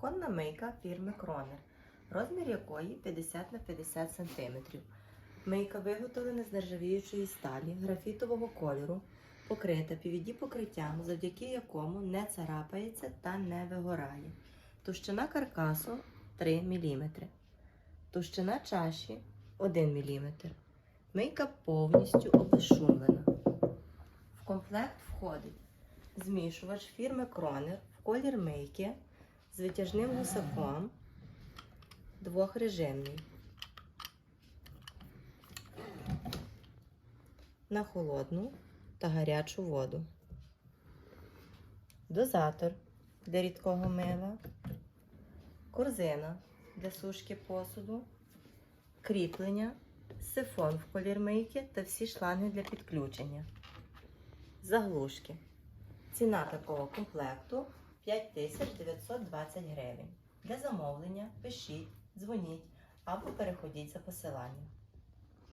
Кухонна мийка фірми Кронер, розмір якої 50 на 50 см. Мийка виготовлена з нержавіючої сталі графітового кольору, покрита PVD покриттям, завдяки якому не царапається та не вигорає. Товщина каркасу 3 мм. Товщина чаші 1 мм. Мийка повністю обезшумлена. В комплект входить змішувач фірми Кронер в колір мийки з витяжним гусаком двохрежимний. На холодну та гарячу воду. Дозатор для рідкого мила, корзина для сушки посуду, кріплення, сифон в колір мийки та всі шланги для підключення. Заглушки. Ціна такого комплекту 5920 гривень. Для замовлення пишіть, дзвоніть або переходіть за посиланням.